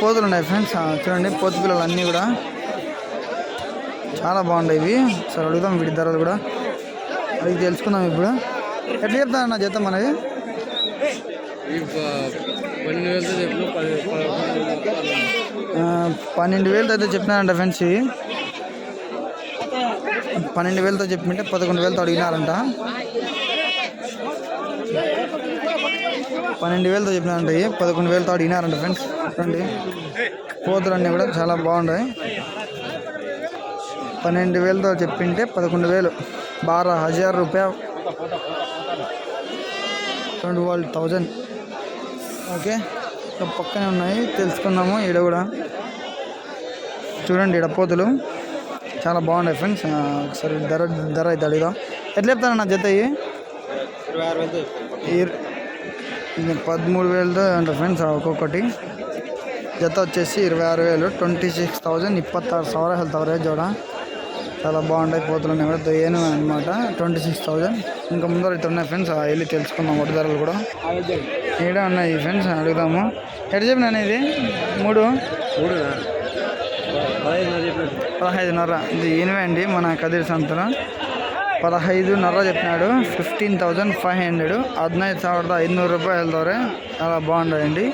పోతులు ఉన్నాయి ఫ్రెండ్స్. చూడండి పోతు పిల్లలు అన్నీ కూడా. చాలా బాగున్నాయి ఇవి. సరే అడుగుదాం వీటి ధరలు కూడా. అడిగి తెలుసుకుందాం ఇప్పుడు. ఎట్లా చెప్తాను నా జత ఆ, పన్నెండు వేలతో అయితే చెప్పినారంట ఫ్రెండ్స్ ఇవి. పన్నెండు వేలతో చెప్పింటే పదకొండు వేలతో అడిగినారంట. పన్నెండు వేలతో చెప్పినారంట ఇవి పదకొండు వేలతో అడిగినారంట ఫ్రెండ్స్. చూడండి పోతులన్నీ కూడా చాలా బాగున్నాయి. పన్నెండు వేలతో చెప్పింటే పదకొండు వేలు. బారా హజార్ రూపాయ. ట్వంటీ వాళ్ళు థౌజండ్. ఓకే. పక్కనే ఉన్నాయి. తెలుసుకుందాము ఈడ కూడా. చూడండి ఈడ పోతులు. చాలా బాగున్నాయి ఫ్రెండ్స్. ఒకసారి ధర ధర అయితే అడుగుదాం. ఎట్లా చెప్తాను నా జత ఇరవై ఇది పదమూడు వేలతో అంటే ఫ్రెండ్స్ ఒక్కొక్కటి. జత వచ్చేసి ఇరవై ఆరు వేలు ట్వంటీ సిక్స్ థౌజండ్ ఇప్పತ್ತಾరు సవర హెల్త్ అవరేజ్ కూడా. చాలా బాగుంటాయి పోతున్నాయి కూడా దొయ్యను అనమాట ట్వంటీ సిక్స్ థౌజండ్. ఇంకా ముందర అయితే ఉన్నాయి ఫ్రెండ్స్ వెళ్ళి తెలుసుకుందాం ఒకటి ధరలు కూడా. ఏడా ఉన్నాయి ఫ్రెండ్స్ అడుగుదాము. ఎటు చెప్పినాను అనేది మూడు? మూడు పదహైదున్నర ఇది ఎనిమిది అండి మన కదిరి సంతరం పదహైదు నర్ర చెప్పినాడు. Fifteen thousand five hundred. ಹದಿನೈದು ఐదు నూరు రూపాయలు వెళ్తారే చాలా బాగుంటాయండి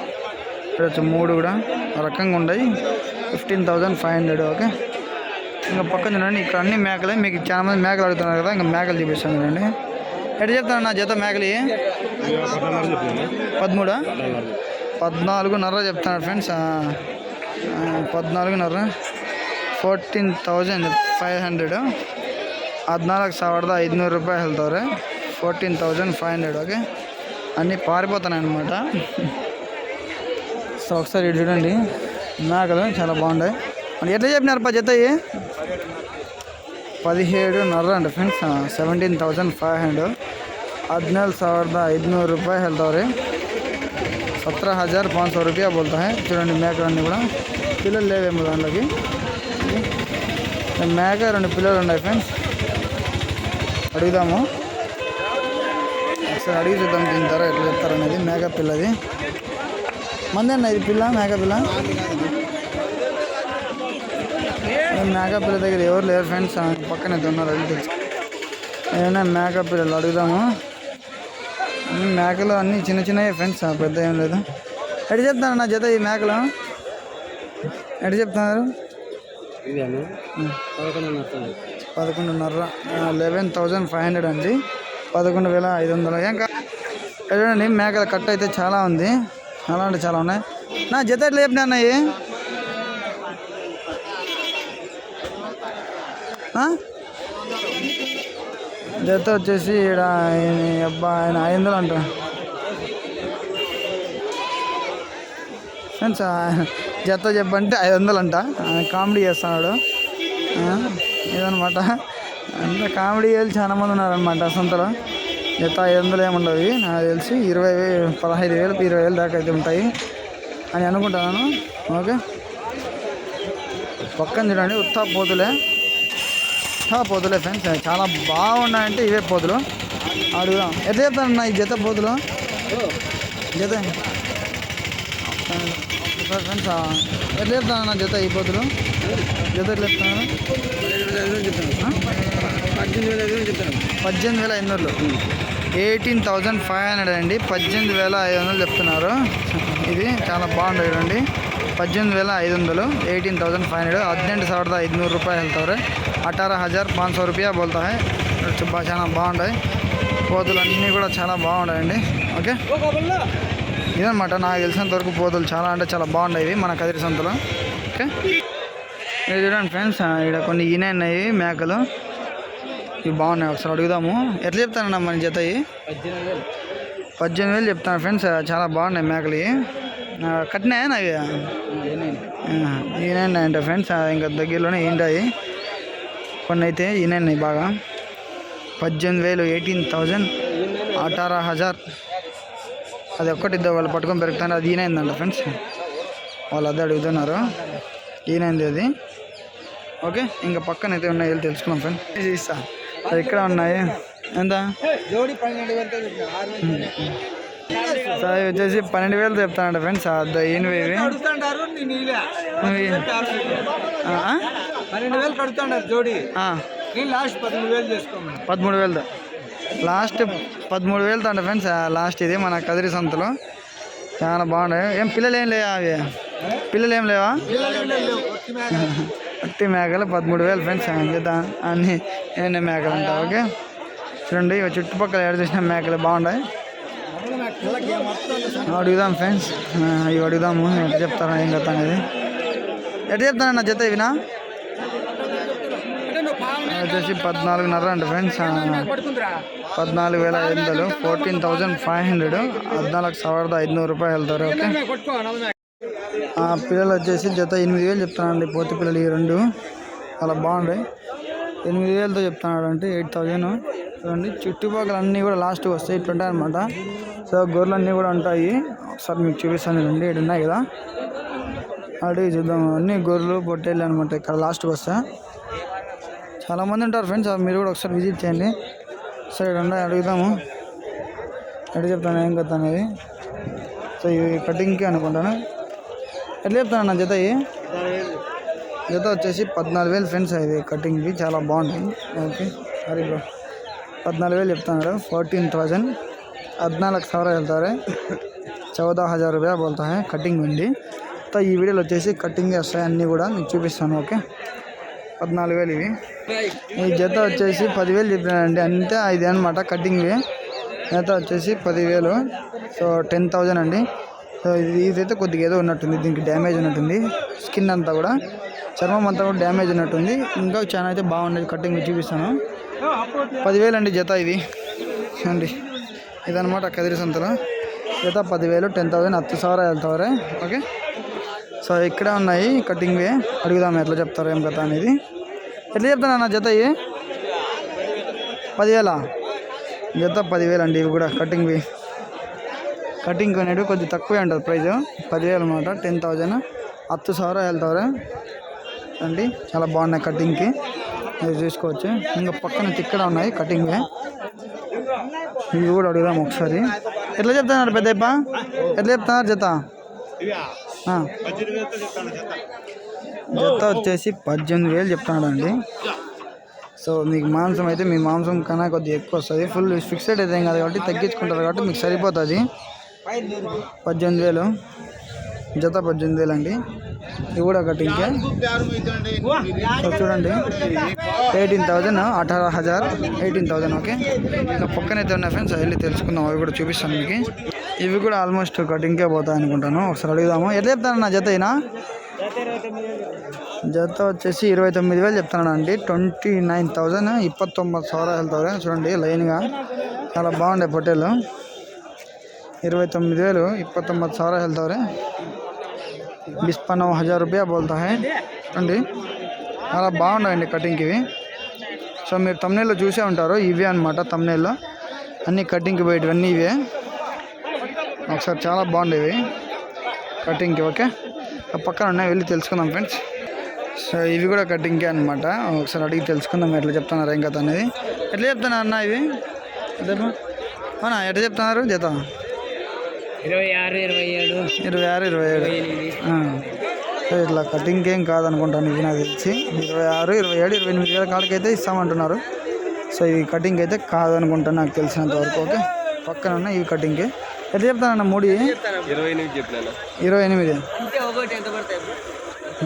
ఇక్కడ మూడు కూడా రకంగా ఉన్నాయి fifteen thousand five hundred okay? ఇంకా పక్కన చూడండి ఇక్కడ అన్ని మేకలే. మీకు చాలా మంది మేకలు అడుగుతున్నారు కదా ఇంకా మేకలు చూపిస్తాను చూడండి. ఎట్లా చెప్తాను నా జత మేకలు? పదమూడా? పద్నాలుగున్నర చెప్తున్నాడు friends. పద్నాలుగున్నర. Fourteen thousand five hundred. ಹದಿನಾಲ್ಕು ಸಾವಿರದ ಐದುನೂರು ರೂಪಾಯಿ ಹೇಳ್ತವ್ರೆ fourteen thousand five hundred okay అన్నీ పారిపోతున్నాయి అనమాట సో ఒకసారి ఇటు చూడండి మేకలు చాలా బాగున్నాయి మరి ఎట్లా చెప్పినారు పా జత ఇవి? పదిహేడున్నర అండి friends seventeen thousand five hundred ಹದಿನೇಳು ಸಾವಿರದ ಐದುನೂರು ರೂಪಾಯಿ ಹೇಳ್ತಾವ್ರಿ సత్ర హజార్ పాంచ్ సో రూపాయ బోల్తా హై చూడండి మేకలన్నీ కూడా పిల్లలు లేవేమో దాంట్లోకి మేక రెండు పిల్లలు ఉన్నాయి ఫ్రెండ్స్ అడుగుదాము. ఒకసారి అడిగి చూద్దాం దీని ధర ఎట్లా చెప్తారు అనేది. మేక పిల్లది మంది అన్న ఇది పిల్ల మేక పిల్ల? ఈ మేక పిల్ల దగ్గర ఎవరు లేరు ఫ్రెండ్స్ పక్కనే ఉన్నారు అది తెలుసు ఏమైనా మేక పిల్లలు అడుగుదాము. మేకలు అన్నీ చిన్న చిన్నవి ఫ్రెండ్స్ పెద్ద ఏం లేదు. ఎటు చెప్తాను నా జత ఈ మేకలు? ఎటు చెప్తున్నారు? పదకొండున్నర లెవెన్ థౌజండ్ ఫైవ్ హండ్రెడ్ అండి. పదకొండు వేల ఐదు వందలు. ఇంకా చూడండి మేకల కట్ అయితే చాలా ఉంది. చాలా అంటే చాలా ఉన్నాయి. నా జత ఎట్లా చెప్పినా అన్నయ్యి? జత వచ్చేసి ఇక్కడ అబ్బా ఆయన ఐదు వందలు అంట. జత చెప్పంటే ఐదు వందలు అంట. ఆయన కామెడీ చేస్తున్నాడు. ఇదనమాట అంత కామెడీ వేలు చాలా మంది ఉన్నారనమాట సొంతలో జత ఐదు వందలు ఏముండవు నాకు తెలిసి ఇరవై వేలు పదహైదు వేలు ఇరవై వేలు దాకా అయితే ఉంటాయి అని అనుకుంటున్నాను ఓకే. పక్కన చూడండి ఉత్తా పోతులే. ఉత్తా పోతులే ఫ్రెండ్స్. చాలా బాగున్నాయంటే ఇవే పోతులు. అడుగుదాం ఎట్లా చెప్తానన్నా ఈ జత పోతులు? జత. ఫ్రెండ్స్ ఎట్లా చెప్తానన్నా జత ఈ పోతులు? జత ఎట్లా చెప్తాను పద్దెనిమిది వేల ఐదు వందలు చెప్తాను పద్దెనిమిది వేల ఐదు వందలు ఎయిటీన్ థౌజండ్ ఫైవ్ హండ్రెడ్ అండి పద్దెనిమిది వేల ఐదు వందలు చెప్తున్నారు ఇది చాలా బాగుంది చూడండి పద్దెనిమిది వేల ఐదు వందలు ఎయిటీన్ థౌజండ్ ఫైవ్ హండ్రెడ్ ಹದಿನೆಂಟು ಸಾವಿರದ ಐದುನೂರು ರೂಪಾಯಿ ಹೇಳ್ತವ್ರೆ అఠారా హజార్ పాంచ్ సో రూపాయ బోల్తా హై బా చాలా బాగుంటాయి పోతులు అన్నీ కూడా చాలా బాగుంటాయండి ఓకే ఇదనమాట నాకు తెలిసినంత వరకు పోతులు చాలా అంటే చాలా బాగున్నాయి ఇవి మన కదిరి సంతలో ఓకే ఇది చూడండి ఫ్రెండ్స్ ఇక్కడ కొన్ని ఈనే ఉన్నాయి మేకలు. ఇవి బాగున్నాయి ఒకసారి అడుగుదాము. ఎట్లా చెప్తానన్నా మన జత పద్దెనిమిది వేలు చెప్తాను ఫ్రెండ్స్ చాలా బాగున్నాయి మేకలు కట్టినాయా నాకు ఈయన ఫ్రెండ్స్ ఇంకా దగ్గరలోనే ఏంటాయి కొన్ని అయితే ఈయన బాగా. పద్దెనిమిది వేలు ఎయిటీన్ థౌజండ్ అఠారా హజార్. అది ఒక్కటి వాళ్ళు పట్టుకొని పెరుగుతాను అది ఈయనైందంట ఫ్రెండ్స్. వాళ్ళు అదే అడుగుతున్నారు. ఈయనైంది అది. ఓకే ఇంకా పక్కన అయితే ఉన్నాయి వెళ్ళి తెలుసుకున్నాం ఫ్రెండ్. ఇది ఇస్తా అది ఇక్కడ ఉన్నాయి. ఎంత? జోడి పన్నెండు వేలతో చెప్పిన ఆరు వేలు సో ఇవి. వచ్చేసి పన్నెండు వేలు చెప్తానంట ఫ్రెండ్స్ అద్ద ఆ? పన్నెండు వేలు జోడి. లాస్ట్ పదమూడు వేలు చేసుకోమని. పదమూడు వేలతో లాస్ట్ పదమూడు వేలతో అంట ఫ్రెండ్స్. ఆ, లాస్ట్ ఇది మన కదిరి సంతలో. చాలా బాగున్నాయి. ఏం పిల్లలు ఏం లేవా అవి? పిల్లలు ఏం లేవా. పట్టి మేకలు పదమూడు వేలు ఫ్రెండ్స్ అన్ని ఏమైనా మేకలు అంట ఓకే? చూడండి ఇవి చుట్టుపక్కల ఏడు చూసిన మేకలు బాగున్నాయి అడుగుదాం ఫ్రెండ్స్. ఇవి అడుగుదాము ఎట్లా చెప్తారా ఏం కదా అనేది. ఎట్లా చెప్తానన్న జత ఇవినా? వచ్చేసి పద్నాలుగున్నర అండి ఫ్రెండ్స్. పద్నాలుగు వేల ఐదు వందలు ఫోర్టీన్ థౌజండ్ ఫైవ్ హండ్రెడ్ పద్నాలుగు సవర్ద ఐదునూరు రూపాయలు వెళ్తారు ఓకే? పిల్లలు వచ్చేసి జత ఎనిమిది వేలు చెప్తానండి పోతి పిల్లలు ఈ రెండు. చాలా బాగుంటాయి ఎనిమిది వేలతో చెప్తున్నాడు అంటే ఎయిట్ థౌజండ్. చూడండి చుట్టుపక్కల అన్నీ కూడా లాస్ట్కి వస్తాయి ఇట్లుంటాయి అనమాట సో గొర్రెలు అన్నీ కూడా ఉంటాయి. ఒకసారి మీకు చూపిస్తాను చూడండి ఇటు ఉన్నాయి కదా. అడిగి చూద్దాం అన్నీ గొర్రెలు పొట్టేళ్ళు అనమాట ఇక్కడ లాస్ట్కి వస్తా చాలామంది ఉంటారు ఫ్రెండ్స్ మీరు కూడా ఒకసారి విజిట్ చేయండి. సరే రెండు అడుగుదాము. ఎట్లా చెప్తాను ఏం కథ అనేది. సో ఇవి కటింగ్కి అనుకుంటాను. ఎట్లా చెప్తాను నా జత ఇవి జత వచ్చేసి పద్నాలుగు వేలు ఫ్రెండ్స్ ఇది కటింగ్కి చాలా బాగుంటుంది ఓకే సరే బ్రో పద్నాలుగు వేలు చెప్తున్నాడు ఫోర్టీన్ థౌజండ్ ಹದಿನಾಲ್ಕು ಸಾವಿರ ಹೇಳ್ತಾರೆ చౌదా హజార్ రూపాయ బోల్తా హై కటింగ్ ఉంది తో ఈ వీడియోలో వచ్చేసి కటింగ్ వస్తాయి అన్నీ కూడా మీకు చూపిస్తాను ఓకే పద్నాలుగు వేలు ఇవి ఈ జత వచ్చేసి పదివేలు చెప్పినానండి అంతే ఇది అనమాట కటింగ్వి జత వచ్చేసి పదివేలు సో టెన్ థౌజండ్ అండి సో ఇది ఇదైతే కొద్దిగా ఏదో ఉన్నట్టుంది దీనికి డ్యామేజ్ ఉన్నట్టుంది. స్కిన్ అంతా కూడా. చర్మం అంతా కూడా డ్యామేజ్ ఉన్నట్టుంది. ఇంకా చాలా అయితే బాగుండేది కటింగ్ చూపిస్తాను. పదివేలు అండి జత ఇది. అండి ఇదనమాట కదిరి సంతలో. జత పదివేలు టెన్ థౌసండ్ హత్తు సవర వెళ్తావరే ఓకే? సో ఇక్కడే ఉన్నాయి కటింగ్వే అడుగుదాం ఎట్లా చెప్తారు ఏం కథ అనేది. ఎట్లా చెప్తాను అన్న జత ఇవి? పదివేల? జత పదివేలు అండి ఇవి కూడా కటింగ్వి కటింగ్ కొనేటివి కొద్దిగా తక్కువే ఉంటుంది ప్రైజ్. పదివేలు అనమాట టెన్ థౌజండ్. ಹತ್ತು ಸಾವಿರ ಹೇಳ್ತಾವ್ರೆ అండి చాలా బాగున్నాయి కటింగ్కి. మీరు చూసుకోవచ్చు. ఇంకా పక్కన తిక్కడ ఉన్నాయి కటింగ్వే ఇవి కూడా అడుగుదాం ఒకసారి. ఎట్లా చెప్తున్నారు పెద్దప్ప ఎట్లా చెప్తున్నారు జత? జత వచ్చేసి పద్దెనిమిది వేలు చెప్తున్నాడు అండి సో మీకు మాంసం అయితే మీ మాంసం కన్నా కొద్దిగా ఎక్కువ వస్తుంది. ఫుల్ ఫిక్స్డ్ అయితే కాదు కాబట్టి తగ్గించుకుంటారు కాబట్టి మీకు సరిపోతుంది. పద్దెనిమిది వేలు. జత పద్దెనిమిది వేలు అండి. ఇవి కూడా ఒకటి ఇంకా. చూడండి. ఎయిటీన్ థౌజండ్ అఠారా హజార్ ఎయిటీన్ థౌజండ్ ఓకే? ఇంకా పక్కనైతే ఉన్నాయి ఫ్రెండ్స్ వెళ్ళి తెలుసుకుందాం అవి కూడా చూపిస్తాను మీకు. ఇవి కూడా ఆల్మోస్ట్ కటింగ్కే పోతాయి అనుకుంటాను. ఒకసారి అడుగుదాము. ఎట్లా చెప్తానన్నా జత అయినా? జత వచ్చేసి ఇరవై తొమ్మిది వేలు చెప్తున్నాను అండి. ట్వంటీ నైన్ థౌజండ్ ఇప్పత్తొమ్మిది సవరాలు చూడండి లైన్గా. చాలా బాగుండే పొట్టేలు. ఇరవై తొమ్మిది వేలు ವೇಲು తొమ్మిది సార్ వెళ్తారే బిస్పన్నో హజార్ రూపాయ బోల్తా హై. అండి చాలా బాగున్నాయండి కటింగ్కి సో మీరు తమ్నేల్లో చూసే ఉంటారు ఇవే అనమాట తమ్నేల్లో అన్నీ కటింగ్కి పోయేటివన్నీ ఇవే. ఒకసారి చాలా బాగుండేవి కటింగ్కి ఓకే. ఆ పక్కన ఉన్నాయి వెళ్ళి తెలుసుకుందాం ఫ్రెండ్స్. సో ఇవి కూడా కటింగ్కే అనమాట ఒకసారి అడిగి తెలుసుకుందాం ఎట్లా చెప్తున్నారు ఏం కథ అనేది. ఎట్లా చెప్తున్నారు అన్న ఇవి? అవునా ఎట్లా చెప్తున్నారు? జత. ఇరవై ఆరు ఇరవై ఏడు. ఇరవై ఆరు ఇరవై ఏడు. సో ఇట్లా కటింగ్ ఏం కాదనుకుంటాను ఇది నాకు తెలిసి. ఇరవై ఆరు ఇరవై ఏడు ఇరవై ఎనిమిది వేల కాళ్ళకైతే ఇస్తామంటున్నారు. సో ఇవి కటింగ్ అయితే కాదనుకుంటాను నాకు తెలిసినంత వరకు ఓకే? పక్కన ఉన్న ఇవి కటింగ్కి ఎట్లా చెప్తానన్న మూడు? ఇరవై ఎనిమిది.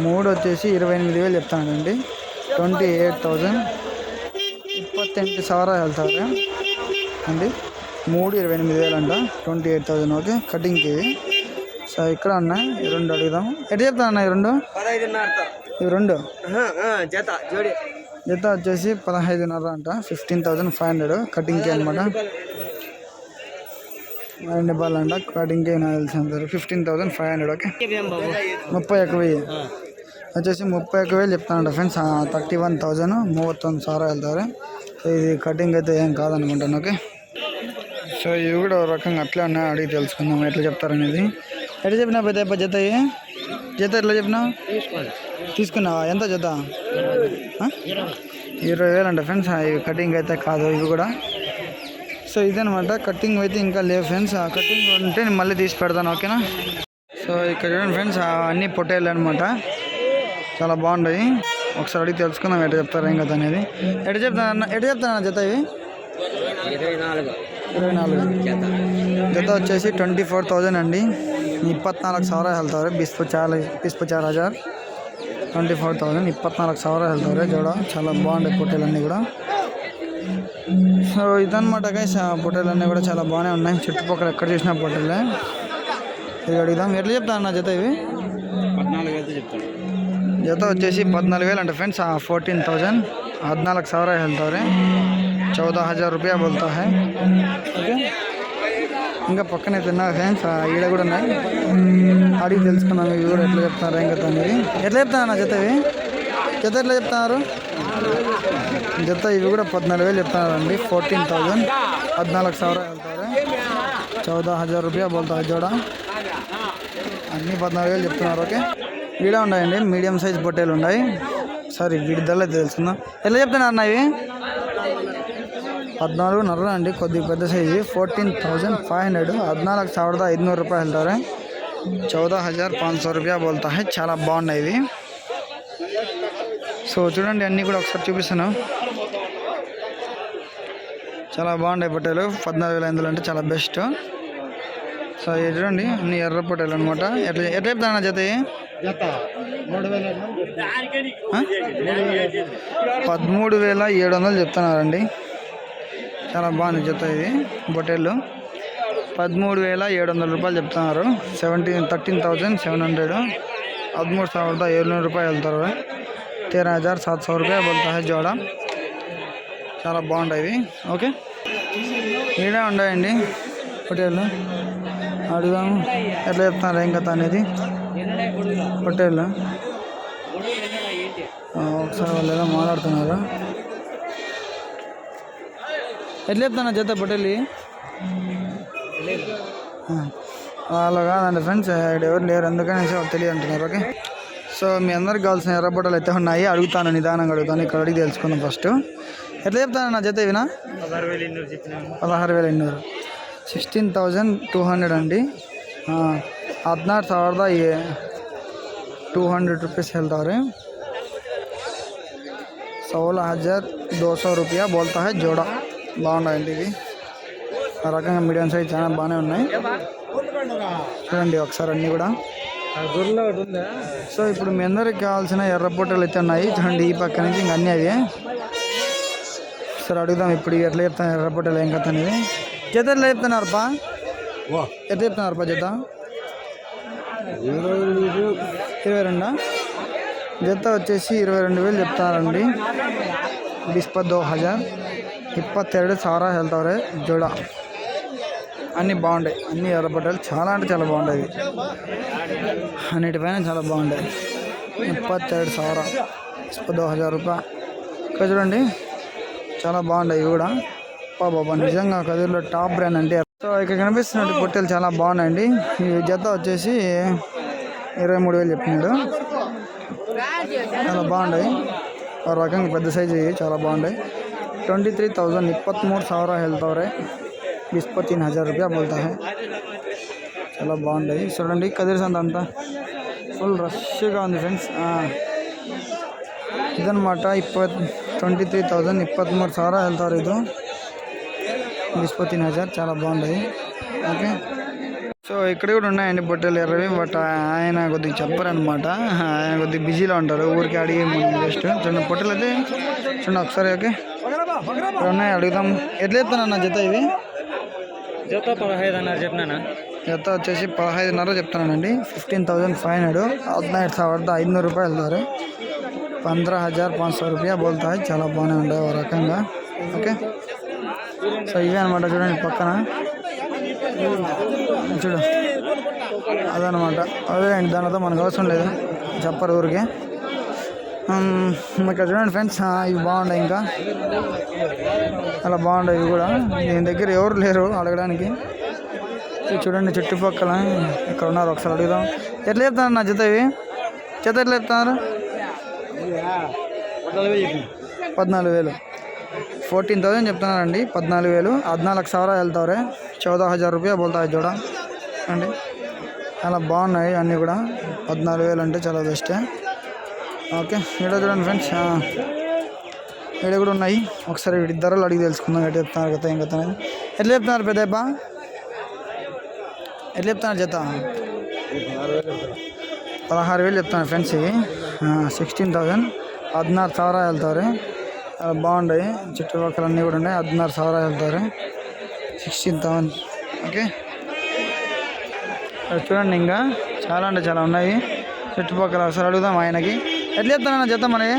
మూడు వచ్చేసి ఇరవై ఎనిమిది వేలు చెప్తానండి. Twenty eight thousand. ಇಪ್ಪತ್ತೆಂಟು సవరా వెళ్తారు. అండి? మూడు ఇరవై ఎనిమిది వేలు అంట. Twenty eight thousand. ఓకే కటింగ్కి సో ఇక్కడ ఉన్నాయి ఈ రెండు అడుగుదాము ఎటు చెప్తా అన్న ఈ రెండు? ఈ రెండు? జత జోడి. జత వచ్చేసి పదహైదున్నర అంట. Fifteen thousand five hundred. కటింగ్కి అనమాట రెండు బాల్ అంట. కటింగ్కి నాకు తెలిసిన fifteen thousand five hundred. Okay. ముప్పై ఒక వెయ్యి. వచ్చేసి ముప్పై ఒక వేలు చెప్తానంట ఫ్రెండ్స్. థర్టీ వన్ థౌజండ్ మూవత్ ಸಾವಿರ ಹೇಳ್ತಾರೆ సో ఇది కటింగ్ అయితే ఏం కాదనుకుంటాను. ఓకే. సో ఇవి కూడా ఒక రకంగా అట్లే ఉన్నాయి అడిగి తెలుసుకుందాం ఎట్లా చెప్తారనేది ఎట్లా చెప్పినా పెద్ద జత? జత ఎట్లా తీసుకోండి. తీసుకున్నావా? ఎంత జత? ఇరవై వేలు అంట ఫ్రెండ్స్ ఇవి కటింగ్ అయితే కాదు ఇవి కూడా. సో ఇదనమాట కటింగ్ అయితే ఇంకా లేవు ఫ్రెండ్స్ ఆ కటింగ్ ఉంటే నేను మళ్ళీ తీసి పెడతాను ఓకేనా? సో ఇక్కడ చూడండి ఫ్రెండ్స్ అన్ని పొట్టేళ్ళు అనమాట చాలా బాగున్నాయి ఒకసారి అడిగి తెలుసుకుందాం ఎట్లా చెప్తారు ఏం కదా అనేది. ఎట్లా చెప్తాను ఎట్లా చెప్తాను జత ఇవి? ఇరవై నాలుగు. ఇరవై నాలుగు. జత వచ్చేసి ట్వంటీ ఫోర్ థౌజండ్ అండి. ಇಪ್ಪತ್ನಾಲ್ಕು సవరా వెళ్తారు బిస్పు చాల బిస్పు ಚಾರ್ ಹಜಾರ್ ట్వంటీ ఫోర్ థౌజండ్. ఇప్పత్నాలుగు సవరా వెళ్తారు చూడ చాలా బాగుండే పొట్టేలన్నీ కూడా. సో ఇదనమాట గైస్ ఆ పొట్టేలన్నీ కూడా చాలా బాగానే ఉన్నాయి. చుట్టుపక్కల ఎక్కడ చూసిన పొట్టేలే. ఇది అడుగుదాం. ఎట్లా చెప్తా అన్న జత ఇవి? జత వచ్చేసి పద్నాలుగు వేలు అంటే ఫ్రెండ్స్. Fourteen thousand. హద్నాలుగు సవరా వెళ్తారు चौदह హజార్ రూపాయ बोलता है। ఓకే ఇంకా పక్కనే తిన్నారు ఫ్రెండ్స్ ఈడ కూడా ఉన్నాయి అడిగి తెలుసుకున్నాను ఇవి కూడా ఎట్లా చెప్తున్నారు ఇంకా కదా ఎట్లా ఎట్లా చెప్తున్నా జతవి జత ఎట్లా చెప్తున్నారు జత ఇవి కూడా పద్నాలుగు వేలు చెప్తున్నారండి ఫోర్టీన్ థౌజండ్ పద్నాలుగు సవర వెళ్తారు చౌదా హజార్ రూపాయ బోల్తా జోడ అన్నీ పద్నాలుగు వేలు చెప్తున్నారు ఓకే ఈడ ఉన్నాయండి మీడియం సైజ్ పొట్టేలు ఉన్నాయి సారీ వీడి ధరలు తెలుసుకుందాం ఎట్లా చెప్తున్నారు అన్న ఇవి పద్నాలుగు నరలు అండి. ಅಂಡಿ పెద్ద size. Fourteen thousand five hundred. పద్నాలుగు ಹದಿನಾಲ್ಕು ఐదు నూరు రూపాయలు వెళ్తారు చౌద హజార్ పాంచ సో రూపాయ బోల్తా హై. చాలా బాగున్నాయి ఇవి. సో చూడండి అన్నీ కూడా ఒకసారి చూపిస్తాను. చాలా బాగున్నాయి పొట్టేలు. పద్నాలుగు వేల ఐదులు అంటే చాలా బెస్ట్. సో చూడండి అన్ని ఎర్ర పొట్టేలు అనమాట ఎట్లా ఎట్లా చెప్తాను జత పదమూడు వేల ఏడు వందలు చెప్తున్నారండి. చాలా బాగుంది జత ఇది బొటేళ్ళు పదమూడు వేల ఏడు వందల రూపాయలు చెప్తున్నారు seventeen thirteen thousand seven hundred ಹದಿಮೂರು ಸಾವಿರದ ಏಳ್ನೂರು ರೂಪಾಯಿ ಹೇಳ್ತಾರೆ ತೇರಾ ಹಜಾರ್ ಸಾತ್ ಸಾವಿರ ರೂಪಾಯಿ బోల్తా హై జోడ చాలా బాగుంటాయి ఇవి ఓకే ఈడే ఉన్నాయండి పొట్టేళ్ళు అడుగుదాము ఎట్లా చెప్తున్నారు ఏం కథ అనేది పొట్టేళ్ళు ఆ, ఒకసారి వాళ్ళు ఏదో మాట్లాడుతున్నారు ఎట్లా చెప్తాను జత పొట్టేళ్ళు అలా కాదండి ఫ్రెండ్స్ ఇక్కడ ఎవరు లేరు అందుకని వాళ్ళు తెలియదు అంటున్నారు ఓకే సో మీ అందరికి కావాల్సిన ఎర్ర బొట్టలు అయితే ఉన్నాయి అడుగుతాను నిదానంగా అడుగుతాను ఇక్కడ అడిగి తెలుసుకుందాం ఫస్ట్ ఎట్లా చెప్తాను నా జత ఇవినా పదహారు వేల Ennore sixteen thousand two hundred అండి ಆ, ಹದಿನಾರು ಸಾವಿರದ ಟೂ ಹಂಡ್ರೆಡ್ ರುಪೀಸ್ ಹೇಳ್ತಾವ್ರೆ సోలా హజార్ దో సో రూపాయ బోల్తా హై జోడా బాగున్నాయండి ఇవి. ఆ రకంగా మీడియం సైజ్ చాలా బాగానే ఉన్నాయి. చూడండి ఒకసారి అన్నీ కూడా. సో ఇప్పుడు మీ అందరికి కావాల్సిన ఎర్ర పొట్టలు అయితే ఉన్నాయి. చూడండి ఈ పక్క నుంచి ఇంక అన్నీ అవి. సరే అడుగుదాం ఇప్పుడు ఎట్లా చెప్తాను ఎర్ర పొట్టలు ఏం కథ అనేది. జత ఎట్లా చెప్తున్నారు పా ఎట్లా చెప్తున్నారు పా జత? ఇరవై రెండా. జత వచ్చేసి ఇరవై రెండు వేలు చెప్తారండి బిస్పత్ దో హజార్. ಇಪ್ಪತ್ತೆರಡು సారా ಹೇಳ್ತಾವ್ರೆ ಜೋಡ. అన్నీ బాగుంటాయి అన్ని ఎర్రబట్టలు చాలా అంటే చాలా బాగుంటాయి అన్నిటిపైన చాలా బాగుంటాయి ముప్పత్తేడు సవర పదో హజార్ రూపాయ ఇక్కడ చూడండి చాలా బాగుంటాయి ఇవి కూడా. బాబా నిజంగా కదిలో టాప్ బ్రాండ్ అంటే. సో ఇక్కడ కనిపిస్తున్న పొట్టెలు చాలా బాగున్నాయండి. ఈ జత వచ్చేసి ఇరవై మూడు వేలు చెప్పినాడు. చాలా బాగుంటాయి ఒక రకంగా పెద్ద సైజు చాలా బాగుంటాయి ಟ್ವೆಂಟಿ ತ್ರೀ ತೌಸಂಡ್ ಇಪ್ಪತ್ತ್ಮೂರು ಸಾವಿರ ಹೇಳ್ತವ್ರೆ ಇಪ್ಪತ್ತಿನ ಹಜಾರ್ ರೂಪಾಯಿ ಬೋಲ್ತಾ ಹೇ చాలా బాగుంటుంది చూడండి కదిరి సంత అంతా ఫుల్ రష్గా ఉంది ఫ్రెండ్స్ ఇదనమాట ఇప్పత్ ట్వంటీ త్రీ థౌజండ్ ఇప్పత్మూడు సార వెళ్తారు ఇది బిస్పతిన్ హజార్ చాలా బాగుంటుంది ఓకే సో ఇక్కడ కూడా ఉన్నాయండి బొట్టెలు ఎర్రవి బట్ ఆయన కొద్దిగా చెప్పరనమాట ఆయన కొద్దిగా బిజీలో ఉంటారు ఊరికి అడిగి జస్ట్ చూడండి బొట్టెలు అయితే చూడండి ఒకసారి ఓకే ఉన్నాయి అడుగుదాం. ఎట్లా జత ఇవి జత పదహైదు అన్నారు జత వచ్చేసి పదహైదున్నర చెప్తున్నానండి. Fifteen thousand five hundred. హద్నైదు ఐదు ఐదున్నూరు రూపాయలు వెళ్తారు పంద్రహ హజార్ పాంచ్ సో రూపాయ బోల్తాయి. చాలా బాగానే ఉండే ఒక రకంగా. ఓకే? సో ఇవే అనమాట చూడండి పక్కన. చూడు. అదనమాట అదే అండి దానితో మనకు అవసరం లేదు. చెప్పరు ఊరికే. ఇక్కడ చూడండి ఫ్రెండ్స్ ఇవి బాగున్నాయి ఇంకా. అలా బాగున్నాయి ఇవి కూడా. నేను దగ్గర ఎవరు లేరు అడగడానికి. చూడండి చుట్టుపక్కల ఇక్కడ ఉన్నారు ఒకసారి అడుగుదాం. ఎట్లా చెప్తున్నారు నా చెత్త ఇవి? చెత్త ఎట్లా చెప్తున్నారు? పద్నాలుగు వేలు. ఫోర్టీన్ థౌసండ్ చెప్తున్నారండి పద్నాలుగు వేలు. హద్నాలుగు సవరా వెళ్తారే చౌద హజార్ రూపాయ బోల్తాయి చూడ అండి. చాలా బాగున్నాయి అన్నీ కూడా. పద్నాలుగు వేలు అంటే చాలా బెస్టే. ఓకే ఇక్కడ చూడండి ఫ్రెండ్స్ ఇక్కడ కూడా ఉన్నాయి. ఒకసారి వీటి ధరలు అడిగి తెలుసుకుందాం ఎట్లా చెప్తున్నారు కదా ఏం కదా ఎట్లా చెప్తున్నారు పెద్దప్ప ఎట్లా చెప్తున్నారు జత? పదహారు వేలు చెప్తాను ఫ్రెండ్స్ ఇవి. సిక్స్టీన్ థౌజండ్ హద్నారు సవరా వెళ్తారు బాగుంటాయి. చుట్టుపక్కల అన్నీ కూడా ఉన్నాయి. హద్నారు సవరా వెళ్తారు సిక్స్టీన్ థౌసండ్ ఓకే. చూడండి ఇంకా. చాలా అంటే చాలా ఉన్నాయి. చుట్టుపక్కల ఒకసారి అడుగుదాం ఆయనకి. ఎట్లా చెప్తానన్న జత మనకి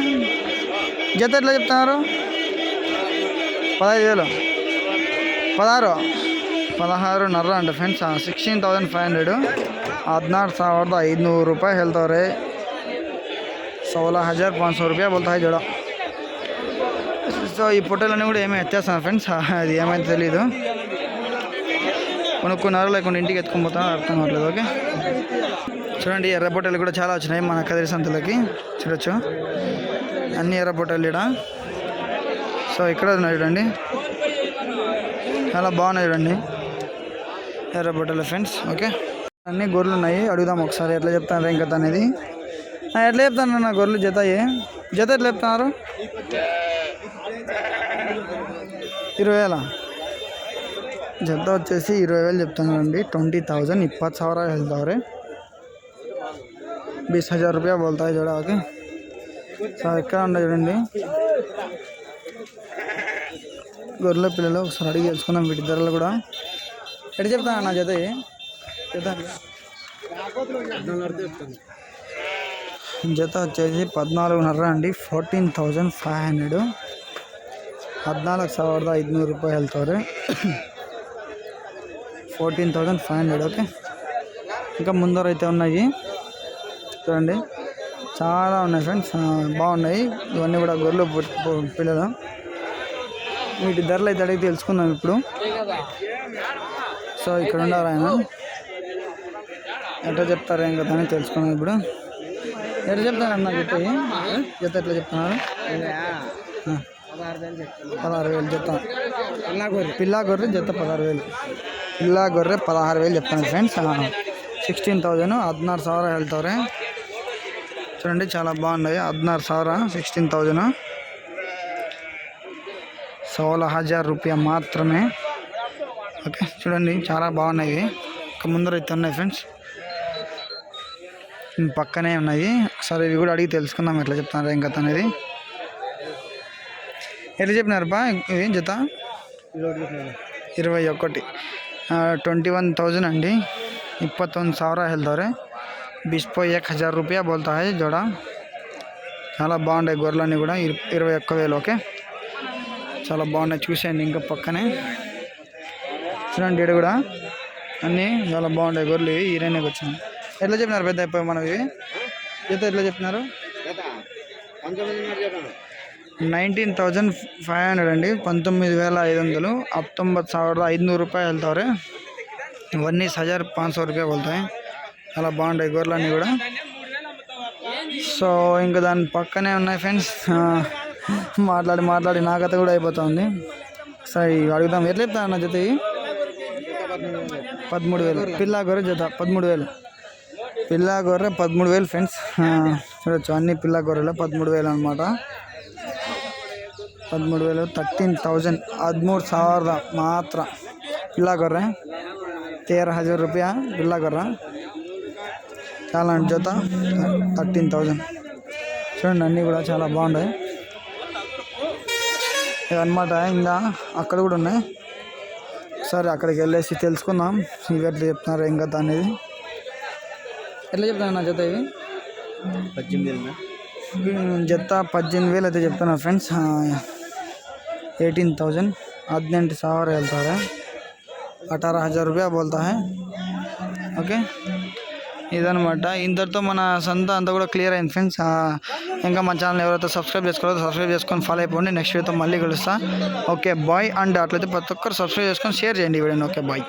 జత ఎట్లా చెప్తున్నారు పదహైదు వేలు పదహారు ಪದಹಾರುನರ ಅಂಡ friends sixteen thousand five hundred ಹದಿನಾರು ಸಾವಿರದ ಐದುನೂರು ರೂಪಾಯಿ ಹೇಳ್ತಾವ್ರೆ సోళ హజార్ పాంచ్ సో రూపాయ బోల్తా జోడ సో ఈ పొట్టలన్నీ కూడా ఏమీ ఎత్తేస్తాను ఫ్రెండ్స్ అది ఏమైందో తెలీదు కొనుక్కున్నారు లేకుంటే ఇంటికి ఎత్తుకొని పోతాను అర్థం కావట్లేదు ఓకే చూడండి ఎర్ర పొట్టలు కూడా చాలా వచ్చినాయి మన కదిరి సంతలకి. చూడొచ్చు. అన్ని ఎర్ర పొట్టలు ఇక్కడ సో ఇక్కడ ఉన్నాయి చూడండి. చాలా బాగున్నాయి చూడండి. ఎర్ర పొట్టలు ఫ్రెండ్స్ ఓకే. అన్ని గొర్రెలు ఉన్నాయి. అడుగుదాం ఒకసారి ఎట్లా చెప్తాను రేంకత్ అనేది. ఎట్లా చెప్తాను నా గొర్రెలు జత జత ఎట్లా చెప్తున్నారు ఇరవై వేల? జత వచ్చేసి ఇరవై వేలు చెప్తున్నారండి ట్వంటీ థౌజండ్ ఇప్పటి సవరా వెళ్తారు బీస్ హజార్ రూపాయ బోల్తాయి చూడ ఓకే సో ఎక్కడ ఉండే చూడండి గొర్రెల పిల్లలు ఒకసారి అడిగి తెలుసుకుందాం వీటి ధరలు కూడా ఎట్లా చెప్తాను నా జత ఇవి? జత జత వచ్చేసి పద్నాలుగున్నర అండి ఫోర్టీన్ థౌజండ్ ఫైవ్ హండ్రెడ్ ಹದಿನಾಲ್ಕು ಸಾವಿರದ ಐದುನೂರು ರೂಪಾಯಿ ಹೇಳ್ತವ್ರೆ fourteen thousand five hundred okay ఇంకా ముందర అయితే ఉన్నాయి చూడండి చాలా ఉన్నాయి ఫ్రెండ్స్ ఆ, బాగున్నాయి ఇవన్నీ కూడా గొర్రెలు పుట్- పు- పిల్లలు వీటి ధరలు అయితే అడిగి తెలుసుకుందాం ఇప్పుడు సో ఇక్కడ ఉన్నారు ఆయన ఎట్లా చెప్తారు ఏం కదా అని తెలుసుకుందాం ఇప్పుడు ఎట్లా చెప్తారు అన్న చెప్పి జత ఎట్లా చెప్తున్నారు ఆ. పదహారు వేలు జత పిల్లా గొర్రె జత పదహారు వేలు పిల్లా గొర్రె పదహారు వేలు చెప్తాను ఫ్రెండ్స్ సిక్స్టీన్ థౌజండ్ ಹದಿನಾರು ಸಾವಿರ ಹೇಳ್ತವ್ರೆ చూడండి చాలా బాగున్నాయి ಹದಿನಾರು ಸಾವಿರ సిక్స్టీన్ థౌజండ్ సోల హజార్ రూపాయ మాత్రమే ఓకే చూడండి చాలా బాగున్నాయి ఇవి. ఇక ముందర అయితే ఉన్నాయి ఫ్రెండ్స్ ఇవి పక్కనే ఉన్నాయి ఒకసారి ఇవి కూడా అడిగి తెలుసుకుందాం ఎట్లా చెప్తున్నారు ఏం కథ అనేది ఎట్లా చెప్పినారు బా ఇవి జత ఇరవై ఒకటి ಟ್ವೆಂಟಿ ಒನ್ ತೌಸಂಡ್ ಅಂಡಿ ಇಪ್ಪತ್ತೊಂದು ಸಾವಿರ ಹೇಳ್ತವ್ರೆ బిస్పో ఏక్ హజార్ రూపాయ బోల్తా హై జోడ చాలా బాగున్నాయి గొర్రెలన్నీ కూడా ఇర- ఇరవై ఒక్క వేలు ఓకే చాలా బాగున్నాయి చూసేయండి ఇంకా పక్కనే చూడండి ఈడ కూడా అన్నీ చాలా బాగున్నాయి గొర్రెలు ఇవి ఈరేనే వచ్చినాయి ఎట్లా చెప్పినారు పెద్ద అయిపోయి మనవి జత ఎట్లా చెప్పినారు నైన్టీన్ థౌజండ్ ఫైవ్ హండ్రెడ్ అండి పంతొమ్మిది వేల ఐదు వందలు ಹತ್ತೊಂಬತ್ತು ಸಾವಿರದ ಐದುನೂರು ರೂಪಾಯಿ ಹೇಳ್ತಾವ್ರೆ ఇవన్నీ హజార్ పాంచ్ సో రూపాయ వెళ్తాయి చాలా బాగుంటాయి గొర్రెలన్నీ కూడా సో ఇంకా దాని పక్కనే ఉన్నాయి ఫ్రెండ్స్ మాట్లాడి మాట్లాడి నా కథ కూడా అయిపోతుంది సరే ఇవి అడుగుదాం ఎట్లా చెప్తా అన్న జత ఇవి? పదమూడు వేలు పిల్లా గొర్రె జత పదమూడు వేలు పిల్లా గొర్రె పదమూడు వేలు ఫ్రెండ్స్ చూడొచ్చు అన్ని పిల్లా గొర్రెలు పదమూడు వేలు అనమాట ಹದಿಮೂರು ವೇಲು ತರ್ಟೀನ್ ತೌಸಂಡ್ ಹದಿಮೂರು ಸಾವಿರದ ಮಾತ್ರ పిల్ల గొర్రె తేర హజార్ రూపాయ పిల్ల గొర్రె చాలా జత థర్టీన్ థౌజండ్. చూడండి అన్నీ కూడా చాలా బాగున్నాయి. ఇదన్నమాట ఇంకా అక్కడ కూడా ఉన్నాయి. సరే అక్కడికి వెళ్ళేసి తెలుసుకుందాం. ఇవి ఎట్లా చెప్తున్నారు ఏం అనేది. ఎట్లా చెప్తున్నారు నా జత ఇవి? పద్దెనిమిది జత పద్దెనిమిది వేలు అయితే చెప్తున్నా ఫ్రెండ్స్. Eighteen thousand. हद्नेंट सवि हेल्ता है హజార్ हज़ार रुपया ఓకే? ఇదనమాట ఇంతటితో మన సంత అంతా కూడా క్లియర్ అయింది ఫ్రెండ్స్ ఇంకా మన ఛానల్ ఎవరైతే సబ్స్క్రైబ్ చేసుకోవాలో సబ్స్క్రైబ్ చేసుకొని ఫాలో అయిపోండి. నెక్స్ట్ వీడియోతో మళ్ళీ కలుస్తా. ఓకే బాయ్ అండ్ అట్లయితే ప్రతి ఒక్కరు సబ్స్క్రైబ్ చేసుకొని షేర్ చేయండి ఈ వీడియోని ఓకే బాయ్